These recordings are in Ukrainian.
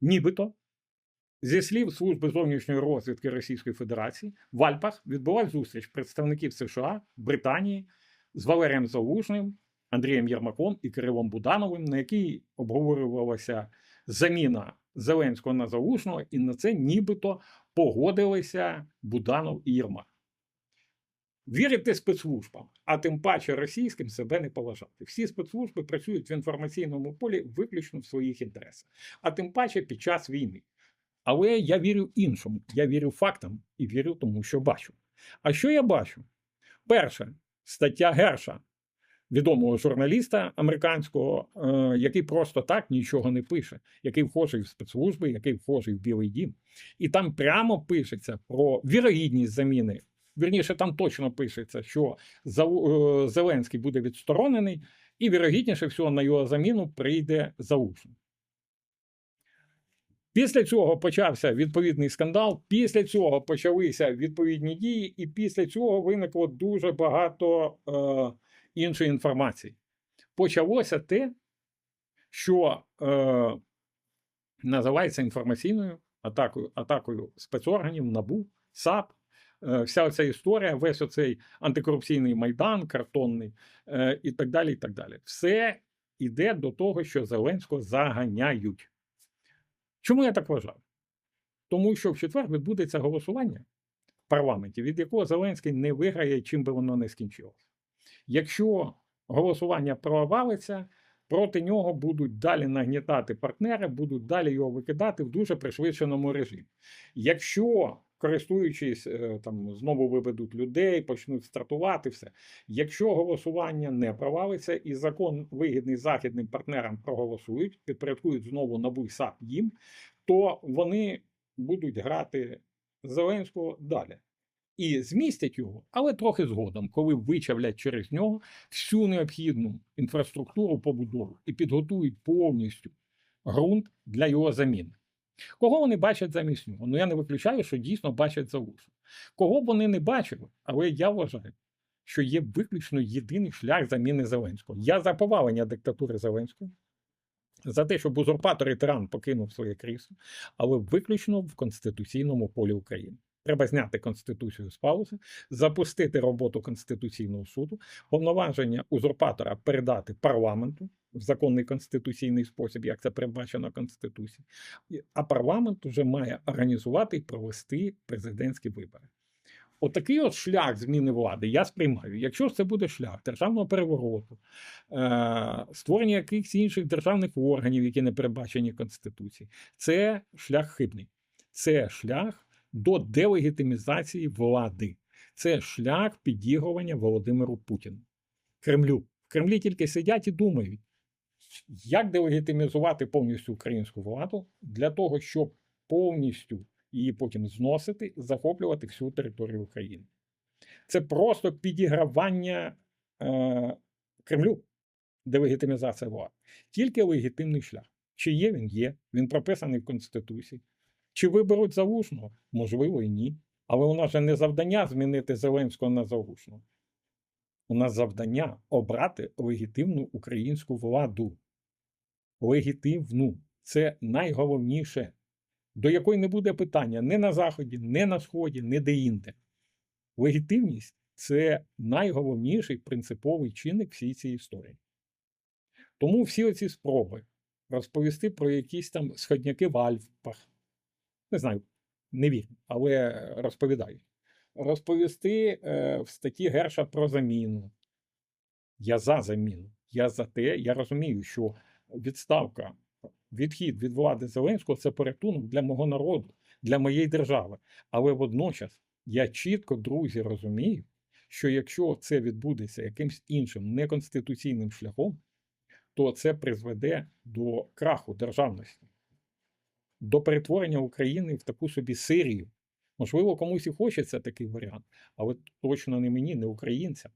нібито, зі слів Служби зовнішньої розвідки Російської Федерації, в Альпах відбулася зустріч представників США, Британії з Валерієм Залужним, Андрієм Єрмаком і Кирилом Будановим, на якій обговорювалася заміна Зеленського на Залужного, і на це нібито погодилися Буданов і Єрмак. Вірити спецслужбам, а тим паче російським себе не поважати. Всі спецслужби працюють в інформаційному полі виключно в своїх інтересах, а тим паче під час війни. Але я вірю іншому. Я вірю фактам і вірю тому, що бачу. А що я бачу? Перше, стаття Герша, відомого журналіста американського, е, який просто так нічого не пише, який вхожий в спецслужби, який вхожий в Білий Дім. І там прямо пишеться про вірогідність заміни. Вірніше, там точно пишеться, що е, Зеленський буде відсторонений, і вірогідніше всього на його заміну прийде Залужний. Після цього почався відповідний скандал, після цього почалися відповідні дії, і після цього виникло дуже багато е, іншої інформації. Почалося те, що е, називається інформаційною атакою, атакою спецорганів, НАБУ, САП. Е, Вся ця історія, весь оцей антикорупційний майдан, картонний і так далі. і так далі. Все йде до того, що Зеленського заганяють. Чому я так вважаю? Тому що в четвер відбудеться голосування в парламенті, від якого Зеленський не виграє, чим би воно не скінчилося. Якщо голосування провалиться, проти нього будуть далі нагнітати партнери, будуть далі його викидати в дуже пришвидшеному режимі. Якщо, користуючись, е, там знову виведуть людей, почнуть стартувати все. Якщо голосування не провалиться і закон вигідний західним партнерам проголосують, підпорядкують знову НАБУ і САП їм, то вони будуть грати Зеленського далі. І змістять його, але трохи згодом, коли вичавлять через нього всю необхідну інфраструктуру побудову і підготують повністю ґрунт для його заміни. Кого вони бачать замість нього? Ну я не виключаю, що дійсно бачать Залужного. Кого б вони не бачили, але я вважаю, що є виключно єдиний шлях заміни Зеленського. Я за повалення диктатури Зеленського, за те, щоб узурпатор і тиран покинув своє крісло, але виключно в конституційному полі України. Треба зняти конституцію з паузи, запустити роботу Конституційного суду, повноваження узурпатора передати парламенту в законний конституційний спосіб, як це передбачено Конституцією. А парламент вже має організувати і провести президентські вибори. Отакий от шлях зміни влади я сприймаю. Якщо це буде шлях державного перевороту, е, створення якихось інших державних органів, які не передбачені Конституцією, це шлях хибний. Це шлях до делегітимізації влади. Це шлях підігрування Володимиру Путіну. Кремлю. В Кремлі тільки сидять і думають, як делегітимізувати повністю українську владу для того, щоб повністю її потім зносити, захоплювати всю територію України. Це просто підігравання е, Кремлю, делегітимізація влади. Тільки легітимний шлях. Чи є він? Є. Він прописаний в Конституції. Чи виберуть Залужного? Можливо, і ні. Але у нас же не завдання змінити Зеленського на Залужного. У нас завдання обрати легітимну українську владу. Легітимну. Це найголовніше, до якої не буде питання ні на Заході, ні на Сході, ні де-інде. Легітимність це найголовніший принциповий чинник всій цій історії. Тому всі оці спроби розповісти про якісь там сходняки в Альпах, не знаю, не вірю, але розповідають. Розповісти е, в статті Герша про заміну. Я за заміну. Я за те, я розумію, що відставка, відхід від влади Зеленського це порятунок для мого народу, для моєї держави. Але водночас я чітко, друзі, розумію, що якщо це відбудеться якимсь іншим неконституційним шляхом, то це призведе до краху державності, до перетворення України в таку собі Сирію. Можливо, комусь і хочеться такий варіант, але точно не мені, не українцям.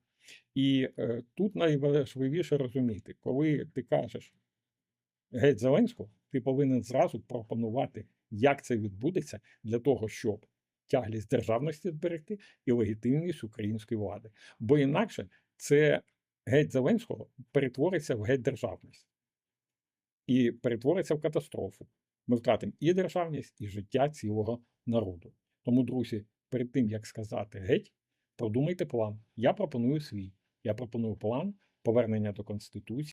І е, тут найважливіше розуміти, коли ти кажеш геть Зеленського, ти повинен зразу пропонувати, як це відбудеться для того, щоб тяглість державності зберегти і легітимність української влади. Бо інакше це геть Зеленського перетвориться в геть державність і перетвориться в катастрофу. Ми втратимо і державність, і життя цілого народу. Тому, друзі, перед тим як сказати геть, продумайте план. Я пропоную свій. Я пропоную план повернення до Конституції.